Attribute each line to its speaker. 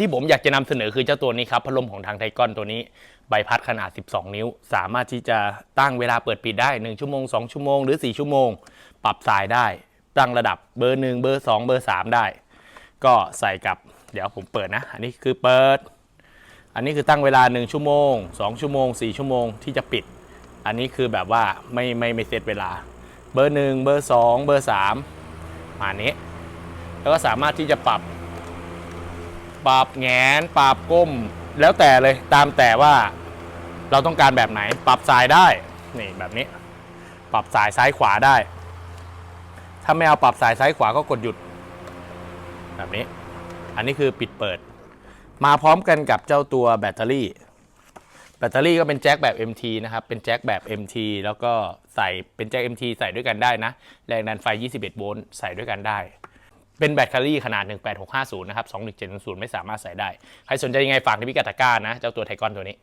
Speaker 1: ที่ผมอยากจะนำเสนอคือเจ้าตัวนี้ครับพัดลมของทางไทกอนตัวนี้ ใบพัดขนาด 12 นิ้ว สามารถที่จะตั้งเวลาเปิดปิดได้ 1 ชั่วโมง 2 ชั่วโมงหรือ 4 ชั่วโมง ปรับสายได้ ตั้งระดับเบอร์ 1 เบอร์ 2 เบอร์ 3 ได้ ก็ใส่กับเดี๋ยวผมเปิดนะ อันนี้คือเปิด อันนี้คือตั้งเวลา 1 ชั่วโมง 2 ชั่วโมง 4 ชั่วโมงที่จะปิด อันนี้คือแบบว่าไม่ไม่ไม่เซตเวลา เบอร์ 1 เบอร์ 2 เบอร์3มานี้ แล้วก็สามารถที่จะปรับ ปรับแงนปรับก้ม แล้วแต่เลยตามแต่ว่าเราต้องการแบบไหน ปรับสายได้นี่แบบนี้ ปรับสายซ้ายขวาได้ ถ้าไม่เอาปรับสายซ้ายขวาก็กดหยุด แบบนี้ อันนี้คือปิดเปิด มาพร้อมกันกับเจ้าตัวแบตเตอรี่ แบตเตอรี่ก็เป็นแจ็คแบบ MT นะครับ เป็นแจ็คแบบ MT แล้วก็ใส่เป็นแจ็ค MT ใส่ด้วยกันได้นะ แรงดันไฟ 21 โวลต์ใส่ด้วยกันได้ เป็นแบตเตอรี่ขนาด 18650 นะครับ 21700 ไม่สามารถใส่ได้ ใครสนใจยังไงฝากในพิกัดตะกร้านะ เจ้าตัวไทกอนตัวนี้